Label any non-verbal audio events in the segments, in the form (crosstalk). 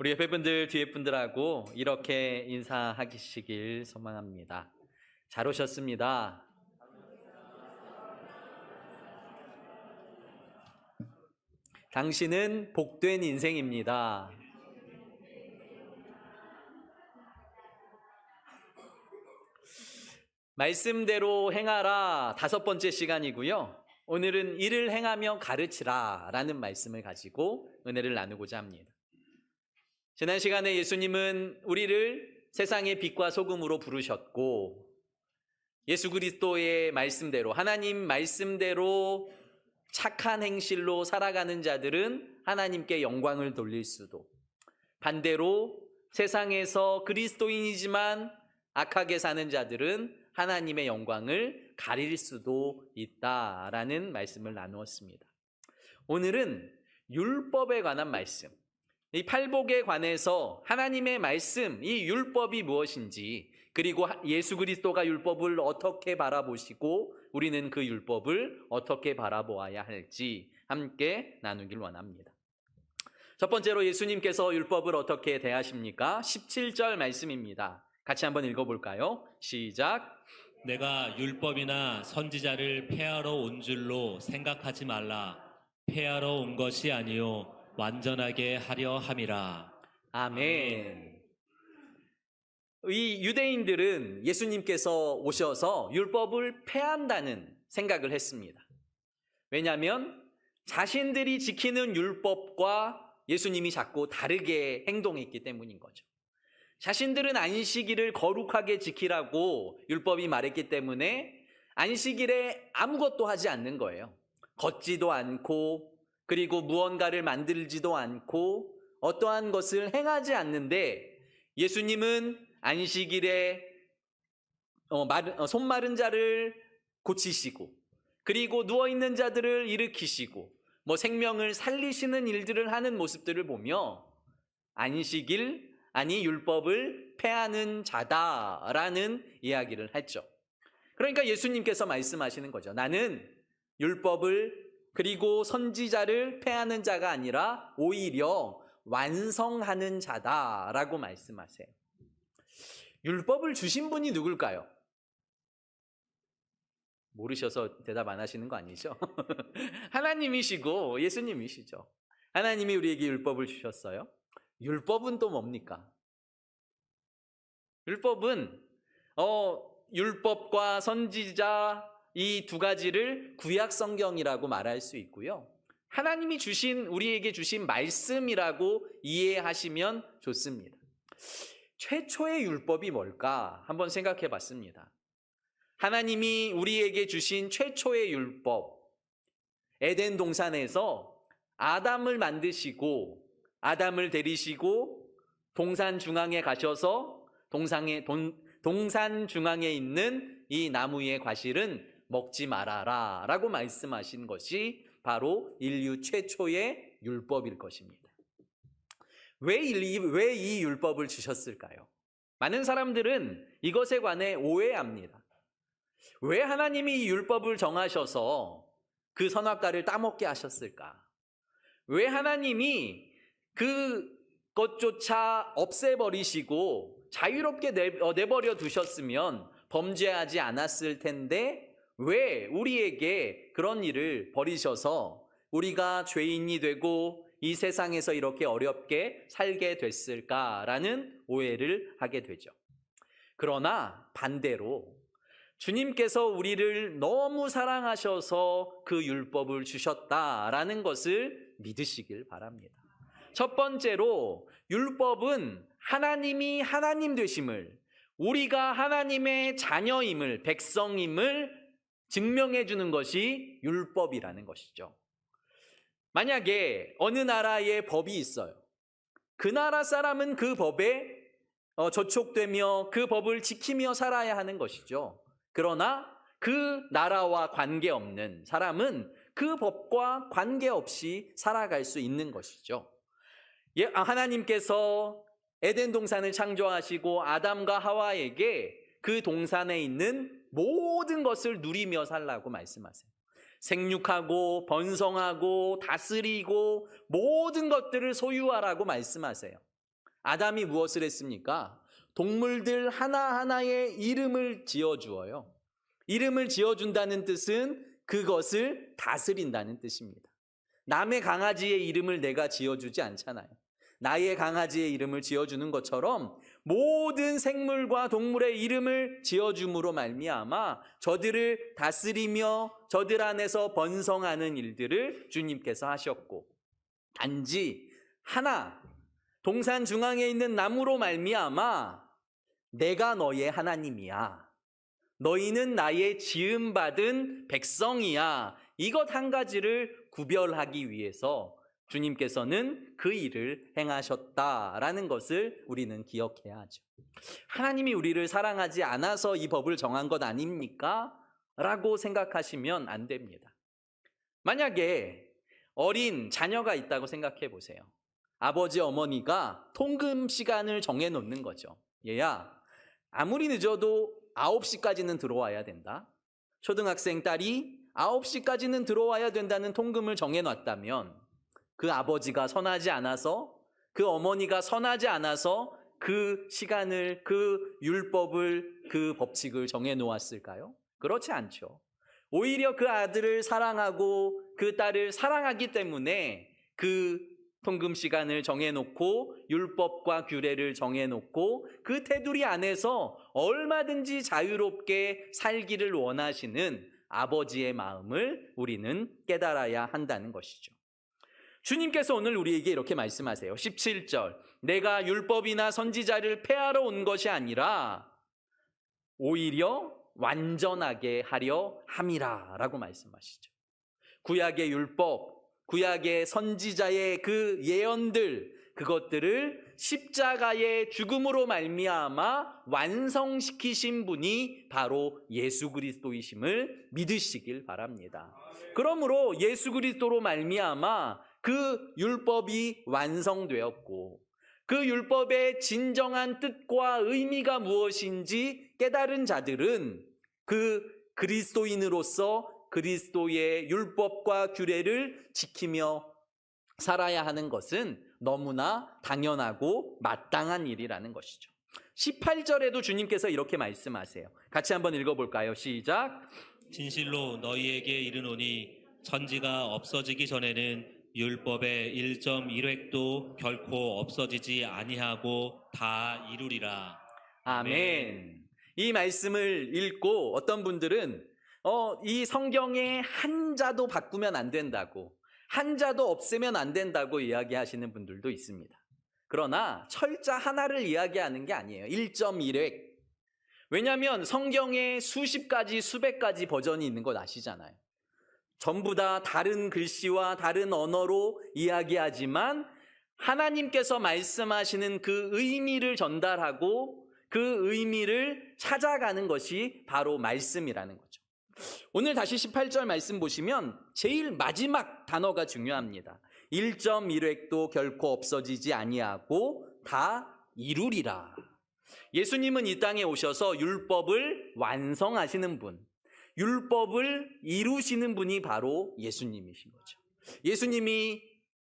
우리 옆에 분들, 뒤에 분들하고 이렇게 인사하시길 소망합니다. 잘 오셨습니다. 당신은 복된 인생입니다. 말씀대로 행하라 다섯 번째 시간이고요. 오늘은 이를 행하며 가르치라 라는 말씀을 가지고 은혜를 나누고자 합니다. 지난 시간에 예수님은 우리를 세상의 빛과 소금으로 부르셨고 예수 그리스도의 말씀대로 하나님 말씀대로 착한 행실로 살아가는 자들은 하나님께 영광을 돌릴 수도 반대로 세상에서 그리스도인이지만 악하게 사는 자들은 하나님의 영광을 가릴 수도 있다라는 말씀을 나누었습니다. 오늘은 율법에 관한 말씀, 이 팔복에 관해서 하나님의 말씀, 이 율법이 무엇인지, 그리고 예수 그리스도가 율법을 어떻게 바라보시고 우리는 그 율법을 어떻게 바라보아야 할지 함께 나누길 원합니다. 첫 번째로 예수님께서 율법을 어떻게 대하십니까? 17절 말씀입니다. 같이 한번 읽어볼까요? 시작. 내가 율법이나 선지자를 폐하러 온 줄로 생각하지 말라. 폐하러 온 것이 아니요 완전하게 하려 함이라. 아멘. 이 유대인들은 예수님께서 오셔서 율법을 폐한다는 생각을 했습니다. 왜냐하면 자신들이 지키는 율법과 예수님이 자꾸 다르게 행동했기 때문인 거죠. 자신들은 안식일을 거룩하게 지키라고 율법이 말했기 때문에 안식일에 아무것도 하지 않는 거예요. 걷지도 않고 그리고 무언가를 만들지도 않고 어떠한 것을 행하지 않는데 예수님은 안식일에 어, 어, 손 마른 자를 고치시고 그리고 누워 있는 자들을 일으키시고 뭐 생명을 살리시는 일들을 하는 모습들을 보며 안식일 아니 율법을 폐하는 자다라는 이야기를 했죠. 그러니까 예수님께서 말씀하시는 거죠. 나는 율법을 그리고 선지자를 폐하는 자가 아니라 오히려 완성하는 자다라고 말씀하세요. 율법을 주신 분이 누굴까요? 모르셔서 대답 안 하시는 거 아니죠? (laughs) 하나님이시고 예수님이시죠. 하나님이 우리에게 율법을 주셨어요. 율법은 또 뭡니까? 율법은 어 율법과 선지자 이 두 가지를 구약 성경이라고 말할 수 있고요. 하나님이 주신 우리에게 주신 말씀이라고 이해하시면 좋습니다. 최초의 율법이 뭘까 한번 생각해 봤습니다. 하나님이 우리에게 주신 최초의 율법 에덴 동산에서 아담을 만드시고 아담을 데리시고 동산 중앙에 가셔서 동상에 동, 동산 중앙에 있는 이 나무의 과실은 먹지 말아라 라고 말씀하신 것이 바로 인류 최초의 율법일 것입니다. 왜이 율법을 주셨을까요? 많은 사람들은 이것에 관해 오해합니다. 왜 하나님이 이 율법을 정하셔서 그 선악과를 따먹게 하셨을까? 왜 하나님이 그것조차 없애버리시고 자유롭게 어, 내버려 두셨으면 범죄하지 않았을 텐데 왜 우리에게 그런 일을 버리셔서 우리가 죄인이 되고 이 세상에서 이렇게 어렵게 살게 됐을까라는 오해를 하게 되죠. 그러나 반대로 주님께서 우리를 너무 사랑하셔서 그 율법을 주셨다라는 것을 믿으시길 바랍니다. 첫 번째로 율법은 하나님이 하나님 되심을 우리가 하나님의 자녀임을 백성임을 증명해 주는 것이 율법이라는 것이죠. 만약에 어느 나라에 법이 있어요. 그 나라 사람은 그 법에 어, 저촉되며 그 법을 지키며 살아야 하는 것이죠. 그러나 그 나라와 관계없는 사람은 그 법과 관계없이 살아갈 수 있는 것이죠. 예, 아, 하나님께서 에덴 동산을 창조하시고 아담과 하와에게 그 동산에 있는 모든 것을 누리며 살라고 말씀하세요. 생육하고 번성하고 다스리고 모든 것들을 소유하라고 말씀하세요. 아담이 무엇을 했습니까? 동물들 하나하나의 이름을 지어 주어요. 이름을 지어 준다는 뜻은 그것을 다스린다는 뜻입니다. 남의 강아지의 이름을 내가 지어 주지 않잖아요. 나의 강아지의 이름을 지어 주는 것처럼 모든 생물과 동물의 이름을 지어 줌으로 말미암아 저들을 다스리며 저들 안에서 번성하는 일들을 주님께서 하셨고 단지 하나 동산 중앙에 있는 나무로 말미암아 내가 너의 하나님이야. 너희는 나의 지음 받은 백성이야. 이것 한 가지를 구별하기 위해서 주님께서는 그 일을 행하셨다라는 것을 우리는 기억해야 하죠. 하나님이 우리를 사랑하지 않아서 이 법을 정한 것 아닙니까? 라고 생각하시면 안 됩니다. 만약에 어린 자녀가 있다고 생각해 보세요. 아버지, 어머니가 통금 시간을 정해 놓는 거죠. 얘야, 아무리 늦어도 9시까지는 들어와야 된다. 초등학생 딸이 9시까지는 들어와야 된다는 통금을 정해 놨다면 그 아버지가 선하지 않아서 그 어머니가 선하지 않아서 그 시간을 그 율법을 그 법칙을 정해 놓았을까요? 그렇지 않죠. 오히려 그 아들을 사랑하고 그 딸을 사랑하기 때문에 그 통금 시간을 정해놓고 율법과 규례를 정해놓고 그 테두리 안에서 얼마든지 자유롭게 살기를 원하시는 아버지의 마음을 우리는 깨달아야 한다는 것이죠. 주님께서 오늘 우리에게 이렇게 말씀하세요. 17절. 내가 율법이나 선지자를 폐하러 온 것이 아니라 오히려 완전하게 하려 함이라 라고 말씀하시죠. 구약의 율법, 구약의 선지자의 그 예언들, 그것들을 십자가의 죽음으로 말미암아 완성시키신 분이 바로 예수 그리스도이심을 믿으시길 바랍니다. 그러므로 예수 그리스도로 말미암아 그 율법이 완성되었고 그 율법의 진정한 뜻과 의미가 무엇인지 깨달은 자들은 그 그리스도인으로서 그리스도의 율법과 규례를 지키며 살아야 하는 것은 너무나 당연하고 마땅한 일이라는 것이죠. 18절에도 주님께서 이렇게 말씀하세요. 같이 한번 읽어볼까요? 시작. 진실로 너희에게 이르노니 천지가 없어지기 전에는 율법의 1.1획도 결코 없어지지 아니하고 다 이루리라. 아멘. 이 말씀을 읽고 어떤 분들은 어, 이 성경에 한자도 바꾸면 안 된다고, 한자도 없애면 안 된다고 이야기하시는 분들도 있습니다. 그러나 철자 하나를 이야기하는 게 아니에요. 1.1획. 왜냐하면 성경에 수십 가지, 수백 가지 버전이 있는 것 아시잖아요. 전부 다 다른 글씨와 다른 언어로 이야기하지만 하나님께서 말씀하시는 그 의미를 전달하고 그 의미를 찾아가는 것이 바로 말씀이라는 거죠. 오늘 다시 18절 말씀 보시면 제일 마지막 단어가 중요합니다. 1.1획도 결코 없어지지 아니하고 다 이루리라. 예수님은 이 땅에 오셔서 율법을 완성하시는 분, 율법을 이루시는 분이 바로 예수님이신 거죠. 예수님이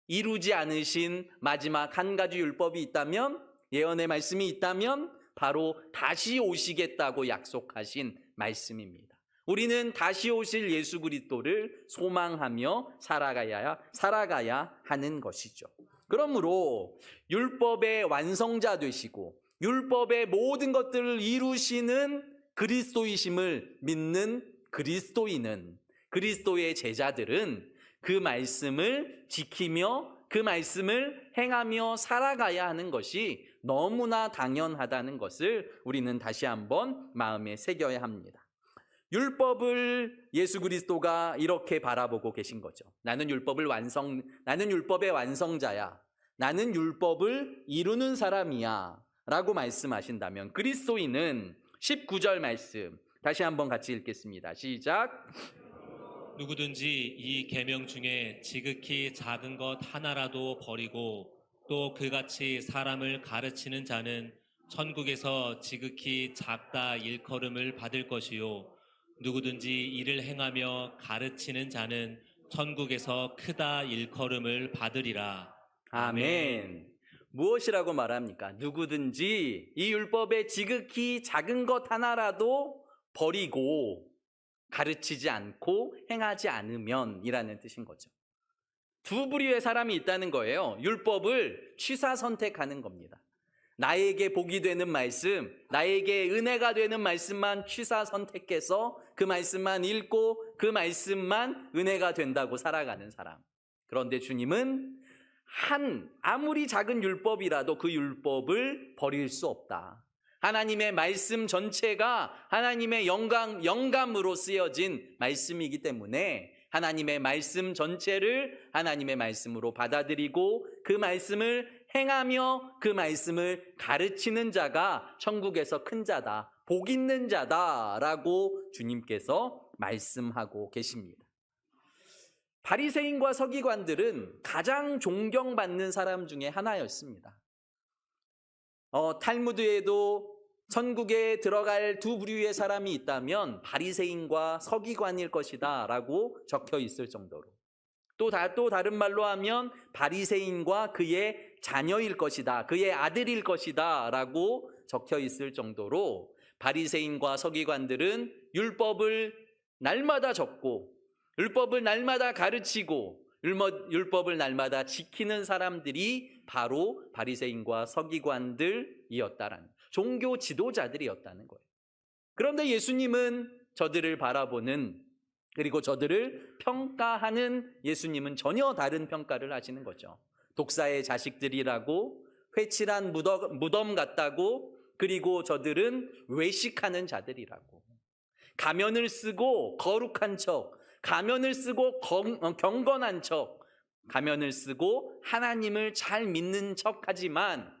이루지 않으신 마지막 한 가지 율법이 있다면, 예언의 말씀이 있다면, 바로 다시 오시겠다고 약속하신 말씀입니다. 우리는 다시 오실 예수 그리스도를 소망하며 살아가야 살아가야 하는 것이죠. 그러므로 율법의 완성자 되시고 율법의 모든 것들을 이루시는 그리스도이심을 믿는 그리스도인은 그리스도의 제자들은 그 말씀을 지키며 그 말씀을 행하며 살아가야 하는 것이 너무나 당연하다는 것을 우리는 다시 한번 마음에 새겨야 합니다. 율법을 예수 그리스도가 이렇게 바라보고 계신 거죠. 나는 율법을 완성, 나는 율법의 완성자야. 나는 율법을 이루는 사람이야. 라고 말씀하신다면 그리스도인은 19절 말씀 다시 한번 같이 읽겠습니다. 시작. 누구든지 이 계명 중에 지극히 작은 것 하나라도 버리고 또 그같이 사람을 가르치는 자는 천국에서 지극히 작다 일컬음을 받을 것이요 누구든지 이를 행하며 가르치는 자는 천국에서 크다 일컬음을 받으리라. 아멘. 무엇이라고 말합니까? 누구든지 이 율법의 지극히 작은 것 하나라도 버리고 가르치지 않고 행하지 않으면이라는 뜻인 거죠. 두 부류의 사람이 있다는 거예요. 율법을 취사 선택하는 겁니다. 나에게 복이 되는 말씀, 나에게 은혜가 되는 말씀만 취사 선택해서 그 말씀만 읽고 그 말씀만 은혜가 된다고 살아가는 사람. 그런데 주님은 한 아무리 작은 율법이라도 그 율법을 버릴 수 없다. 하나님의 말씀 전체가 하나님의 영감, 영감으로 쓰여진 말씀이기 때문에 하나님의 말씀 전체를 하나님의 말씀으로 받아들이고 그 말씀을 행하며 그 말씀을 가르치는 자가 천국에서 큰 자다, 복 있는 자다라고 주님께서 말씀하고 계십니다. 바리새인과 서기관들은 가장 존경받는 사람 중에 하나였습니다. 어, 탈무드에도 천국에 들어갈 두 부류의 사람이 있다면 바리새인과 서기관일 것이다라고 적혀 있을 정도로. 또, 다, 또 다른 말로 하면 바리새인과 그의 자녀일 것이다, 그의 아들일 것이다라고 적혀 있을 정도로 바리새인과 서기관들은 율법을 날마다 적고 율법을 날마다 가르치고 율법- 율법을 날마다 지키는 사람들이 바로 바리새인과 서기관들이었다라는 종교 지도자들이었다는 거예요. 그런데 예수님은 저들을 바라보는 그리고 저들을 평가하는 예수님은 전혀 다른 평가를 하시는 거죠. 독사의 자식들이라고 회칠한 무덤 같다고 그리고 저들은 외식하는 자들이라고 가면을 쓰고 거룩한 척 가면을 쓰고 경- 어, 경건한 척 가면을 쓰고 하나님을 잘 믿는 척 하지만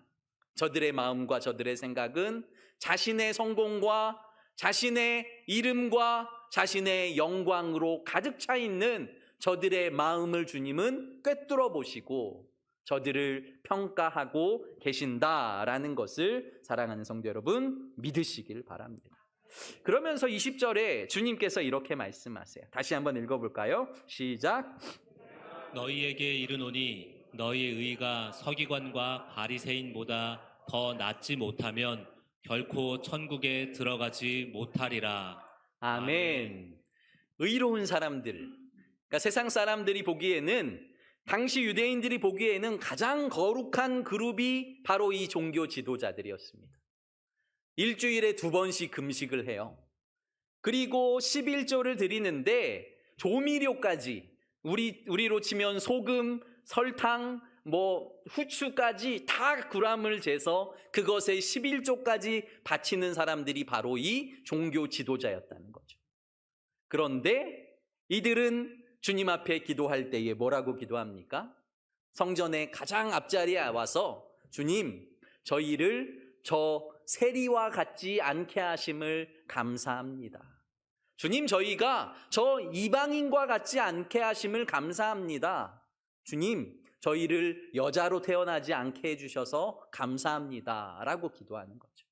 저들의 마음과 저들의 생각은 자신의 성공과 자신의 이름과 자신의 영광으로 가득 차 있는 저들의 마음을 주님은 꿰뚫어 보시고 저들을 평가하고 계신다라는 것을 사랑하는 성도 여러분 믿으시길 바랍니다. 그러면서 20절에 주님께서 이렇게 말씀하세요. 다시 한번 읽어볼까요? 시작. 너희에게 이르노니 너희의 의가 서기관과 바리새인보다 더 낫지 못하면 결코 천국에 들어가지 못하리라. 아멘. 의로운 사람들. 그러니까 세상 사람들이 보기에는 당시 유대인들이 보기에는 가장 거룩한 그룹이 바로 이 종교 지도자들이었습니다. 일주일에 두 번씩 금식을 해요. 그리고 11조를 드리는데 조미료까지 우리 우리로 치면 소금, 설탕, 뭐 후추까지 다 구람을 재서 그것에 11조까지 바치는 사람들이 바로 이 종교 지도자였다는 거죠. 그런데 이들은 주님 앞에 기도할 때에 뭐라고 기도합니까? 성전의 가장 앞자리에 와서 주님, 저희를 저 세리와 같지 않게 하심을 감사합니다. 주님, 저희가 저 이방인과 같지 않게 하심을 감사합니다. 주님, 저희를 여자로 태어나지 않게 해주셔서 감사합니다. 라고 기도하는 거죠.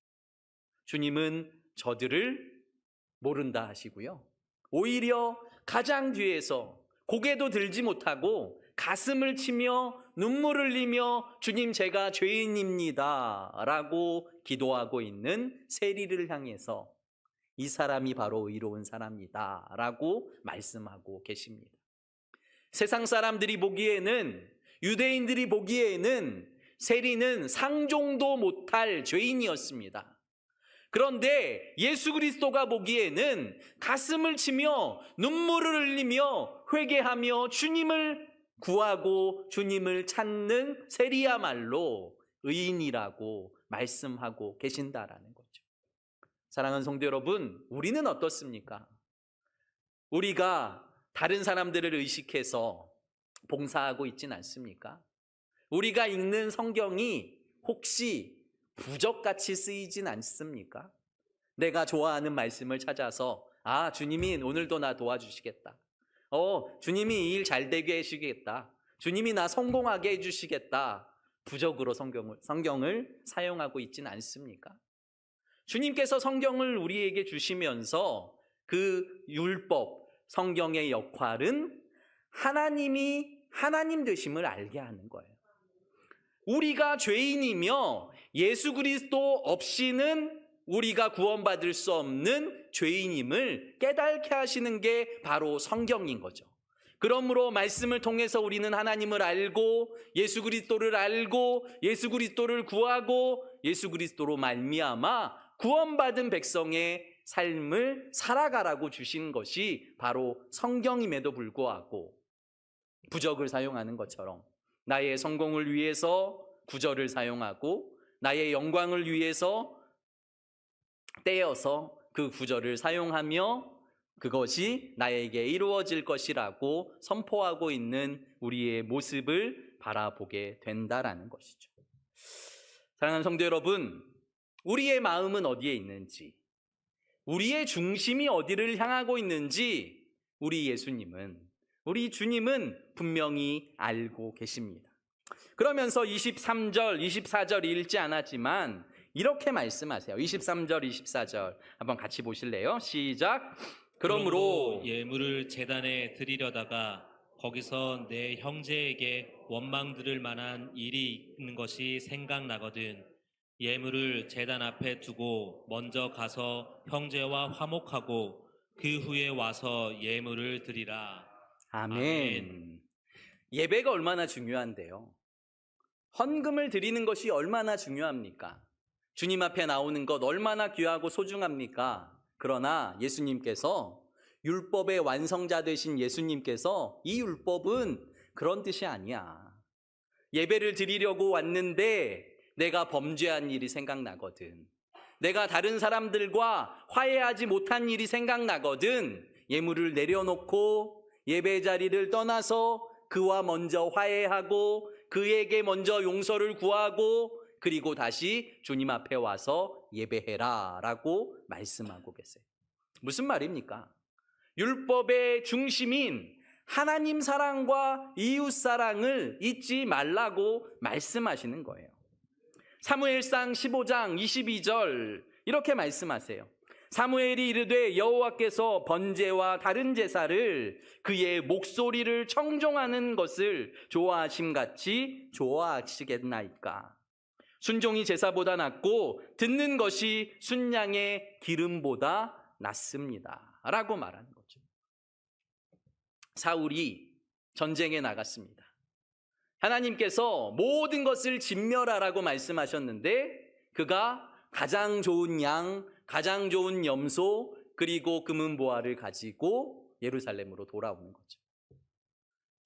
주님은 저들을 모른다 하시고요. 오히려 가장 뒤에서 고개도 들지 못하고 가슴을 치며 눈물을 흘리며 주님 제가 죄인입니다. 라고 기도하고 있는 세리를 향해서 이 사람이 바로 의로운 사람이다. 라고 말씀하고 계십니다. 세상 사람들이 보기에는 유대인들이 보기에는 세리는 상종도 못할 죄인이었습니다. 그런데 예수 그리스도가 보기에는 가슴을 치며 눈물을 흘리며 회개하며 주님을 구하고 주님을 찾는 세리야말로 의인이라고 말씀하고 계신다라는 거죠. 사랑하는 성도 여러분, 우리는 어떻습니까? 우리가 다른 사람들을 의식해서 봉사하고 있진 않습니까? 우리가 읽는 성경이 혹시 부적같이 쓰이진 않습니까? 내가 좋아하는 말씀을 찾아서 아 주님이 오늘도 나 도와주시겠다. 어 주님이 이 일 잘 되게 해주시겠다. 주님이 나 성공하게 해주시겠다. 부적으로 성경을 성경을 사용하고 있진 않습니까? 주님께서 성경을 우리에게 주시면서 그 율법 성경의 역할은 하나님이 하나님 되심을 알게 하는 거예요. 우리가 죄인이며 예수 그리스도 없이는 우리가 구원받을 수 없는 죄인임을 깨닫게 하시는 게 바로 성경인 거죠. 그러므로 말씀을 통해서 우리는 하나님을 알고 예수 그리스도를 알고 예수 그리스도를 구하고 예수 그리스도로 말미암아 구원받은 백성의 삶을 살아가라고 주신 것이 바로 성경임에도 불구하고 부적을 사용하는 것처럼 나의 성공을 위해서 구절을 사용하고 나의 영광을 위해서 떼어서 그 구절을 사용하며 그것이 나에게 이루어질 것이라고 선포하고 있는 우리의 모습을 바라보게 된다라는 것이죠. 사랑하는 성도 여러분, 우리의 마음은 어디에 있는지, 우리의 중심이 어디를 향하고 있는지 우리 예수님은, 우리 주님은 분명히 알고 계십니다. 그러면서 23절, 24절 읽지 않았지만 이렇게 말씀하세요. 23절, 24절 한번 같이 보실래요? 시작. 그러므로 예물을 재단에 드리려다가 거기서 내 형제에게 원망 들을 만한 일이 있는 것이 생각나거든 예물을 재단 앞에 두고 먼저 가서 형제와 화목하고 그 후에 와서 예물을 드리라. 아멘. 아멘. 예배가 얼마나 중요한데요. 헌금을 드리는 것이 얼마나 중요합니까? 주님 앞에 나오는 것 얼마나 귀하고 소중합니까? 그러나 예수님께서 율법의 완성자 되신 예수님께서 이 율법은 그런 뜻이 아니야. 예배를 드리려고 왔는데 내가 범죄한 일이 생각나거든. 내가 다른 사람들과 화해하지 못한 일이 생각나거든. 예물을 내려놓고 예배 자리를 떠나서 그와 먼저 화해하고 그에게 먼저 용서를 구하고 그리고 다시 주님 앞에 와서 예배해라 라고 말씀하고 계세요. 무슨 말입니까? 율법의 중심인 하나님 사랑과 이웃 사랑을 잊지 말라고 말씀하시는 거예요. 사무엘상 15장 22절 이렇게 말씀하세요. 사무엘이 이르되 여호와께서 번제와 다른 제사를 그의 목소리를 청종하는 것을 좋아하심 같이 좋아하시겠나이까. 순종이 제사보다 낫고 듣는 것이 순양의 기름보다 낫습니다. 라고 말하는 거죠. 사울이 전쟁에 나갔습니다. 하나님께서 모든 것을 진멸하라고 말씀하셨는데 그가 가장 좋은 양, 가장 좋은 염소, 그리고 금은 보화를 가지고 예루살렘으로 돌아오는 거죠.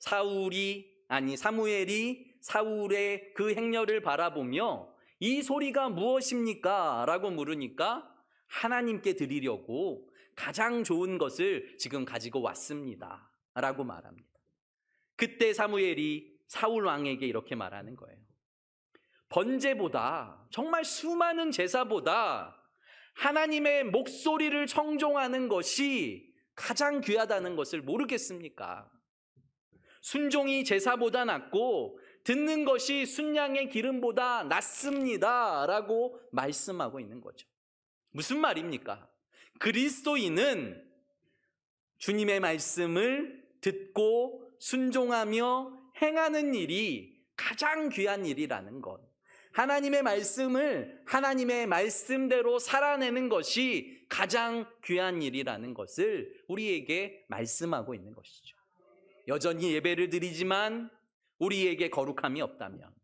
사울이 아니 사무엘이 사울의 그 행렬을 바라보며 이 소리가 무엇입니까? 라고 물으니까 하나님께 드리려고 가장 좋은 것을 지금 가지고 왔습니다. 라고 말합니다. 그때 사무엘이 사울 왕에게 이렇게 말하는 거예요. 번제보다 정말 수많은 제사보다 하나님의 목소리를 청종하는 것이 가장 귀하다는 것을 모르겠습니까? 순종이 제사보다 낫고 듣는 것이 순양의 기름보다 낫습니다. 라고 말씀하고 있는 거죠. 무슨 말입니까? 그리스도인은 주님의 말씀을 듣고 순종하며 행하는 일이 가장 귀한 일이라는 것. 하나님의 말씀을 하나님의 말씀대로 살아내는 것이 가장 귀한 일이라는 것을 우리에게 말씀하고 있는 것이죠. 여전히 예배를 드리지만 우리에게 거룩함이 없다면,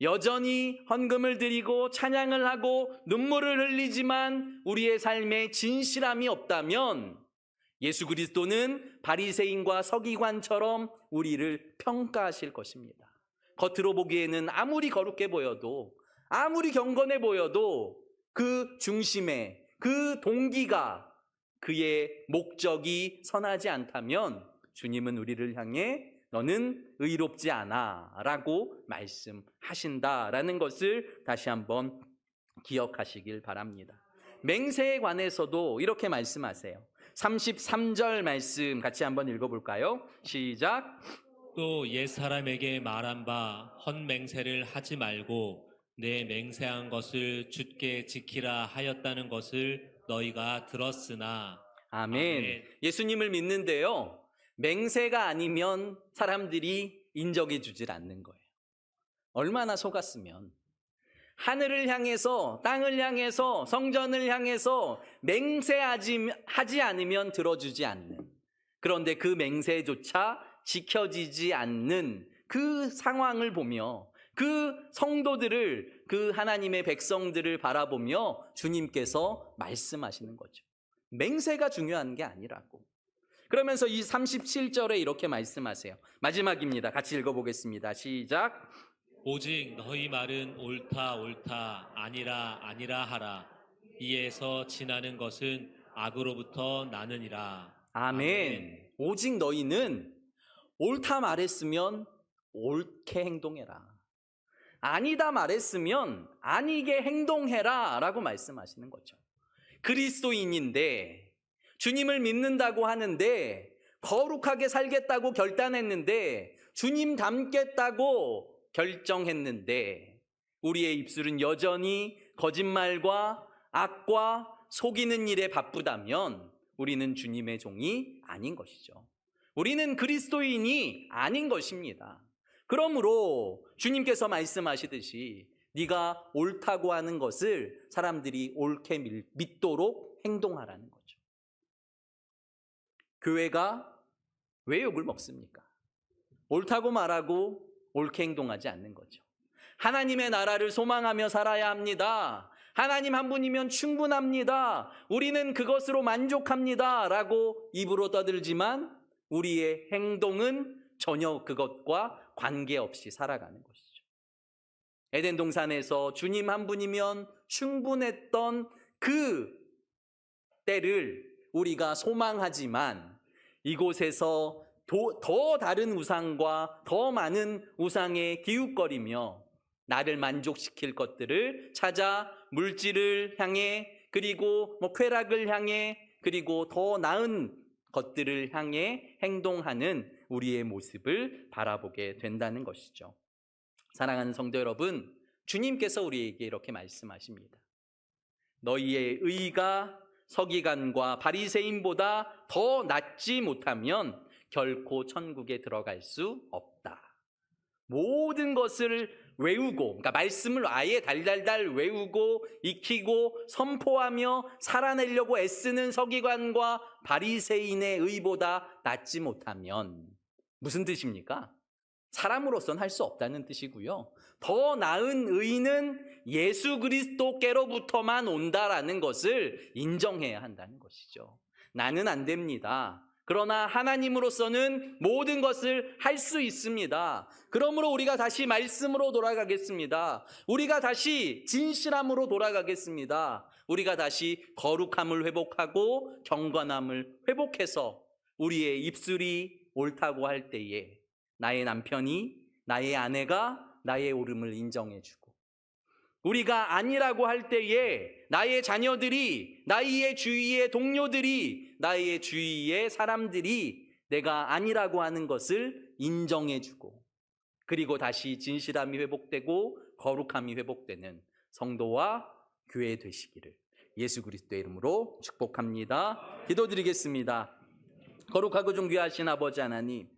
여전히 헌금을 드리고 찬양을 하고 눈물을 흘리지만 우리의 삶에 진실함이 없다면 예수 그리스도는 바리새인과 서기관처럼 우리를 평가하실 것입니다. 겉으로 보기에는 아무리 거룩해 보여도 아무리 경건해 보여도 그 중심에 그 동기가 그의 목적이 선하지 않다면 주님은 우리를 향해 너는 의롭지 않아 라고 말씀하신다라는 것을 다시 한번 기억하시길 바랍니다. 맹세에 관해서도 이렇게 말씀하세요. 33절 말씀 같이 한번 읽어볼까요? 시작. 또 옛 사람에게 말한 바 헛맹세를 하지 말고 내 맹세한 것을 주께 지키라 하였다는 것을 너희가 들었으나 아멘. 아멘. 예수님을 믿는데요. 맹세가 아니면 사람들이 인정해 주질 않는 거예요. 얼마나 속았으면 하늘을 향해서 땅을 향해서 성전을 향해서 맹세하지 하지 않으면 들어주지 않는 그런데 그 맹세조차 지켜지지 않는 그 상황을 보며 그 성도들을 그 하나님의 백성들을 바라보며 주님께서 말씀하시는 거죠. 맹세가 중요한 게 아니라고. 그러면서 이 37절에 이렇게 말씀하세요. 마지막입니다. 같이 읽어보겠습니다. 시작. 오직 너희 말은 옳다 옳다 아니라 아니라 하라 이에서 지나는 것은 악으로부터 나느니라 아멘. 오직 너희는 옳다 말했으면 옳게 행동해라. 아니다 말했으면 아니게 행동해라. 라고 말씀하시는 거죠. 그리스도인인데 주님을 믿는다고 하는데 거룩하게 살겠다고 결단했는데 주님 닮겠다고 결정했는데 우리의 입술은 여전히 거짓말과 악과 속이는 일에 바쁘다면 우리는 주님의 종이 아닌 것이죠. 우리는 그리스도인이 아닌 것입니다. 그러므로 주님께서 말씀하시듯이 네가 옳다고 하는 것을 사람들이 옳게 밀- 믿도록 행동하라는. 교회가 왜 욕을 먹습니까? 옳다고 말하고 옳게 행동하지 않는 거죠. 하나님의 나라를 소망하며 살아야 합니다. 하나님 한 분이면 충분합니다. 우리는 그것으로 만족합니다. 라고 입으로 떠들지만 우리의 행동은 전혀 그것과 관계없이 살아가는 것이죠. 에덴 동산에서 주님 한 분이면 충분했던 그 때를 우리가 소망하지만 이곳에서 도- 더 다른 우상과 더 많은 우상에 기웃거리며 나를 만족시킬 것들을 찾아 물질을 향해 그리고 뭐 쾌락을 향해 그리고 더 나은 것들을 향해 행동하는 우리의 모습을 바라보게 된다는 것이죠. 사랑하는 성도 여러분, 주님께서 우리에게 이렇게 말씀하십니다. 너희의 의가 서기관과 바리새인보다 더 낫지 못하면 결코 천국에 들어갈 수 없다. 모든 것을 외우고, 그러니까 말씀을 아예 달달달 외우고 익히고 선포하며 살아내려고 애쓰는 서기관과 바리새인의 의보다 낫지 못하면 무슨 뜻입니까? 사람으로서는 할수 없다는 뜻이고요. 더 나은 의는 예수 그리스도께로부터만 온다라는 것을 인정해야 한다는 것이죠. 나는 안 됩니다. 그러나 하나님으로서는 모든 것을 할 수 있습니다. 그러므로 우리가 다시 말씀으로 돌아가겠습니다. 우리가 다시 진실함으로 돌아가겠습니다. 우리가 다시 거룩함을 회복하고 경건함을 회복해서 우리의 입술이 옳다고 할 때에 나의 남편이 나의 아내가 나의 옳음을 인정해주고 우리가 아니라고 할 때에 나의 자녀들이 나의 주위의 동료들이 나의 주위의 사람들이 내가 아니라고 하는 것을 인정해주고 그리고 다시 진실함이 회복되고 거룩함이 회복되는 성도와 교회 되시기를 예수 그리스도의 이름으로 축복합니다. 기도드리겠습니다. 거룩하고 존귀하신 아버지 하나님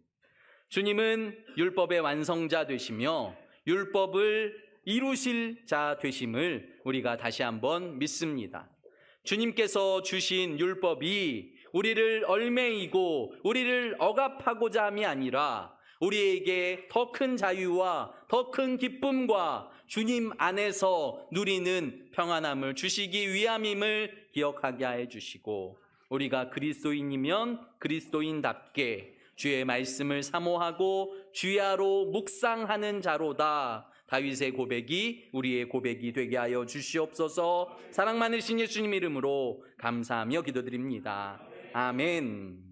주님은 율법의 완성자 되시며 율법을 이루실 자 되심을 우리가 다시 한번 믿습니다. 주님께서 주신 율법이 우리를 얼매이고 우리를 억압하고자 함이 아니라 우리에게 더 큰 자유와 더 큰 기쁨과 주님 안에서 누리는 평안함을 주시기 위함임을 기억하게 해 주시고 우리가 그리스도인이면 그리스도인답게 주의 말씀을 사모하고 주야로 묵상하는 자로다. 다윗의 고백이 우리의 고백이 되게 하여 주시옵소서. 사랑 많으신 예수님 이름으로 감사하며 기도드립니다. 아멘.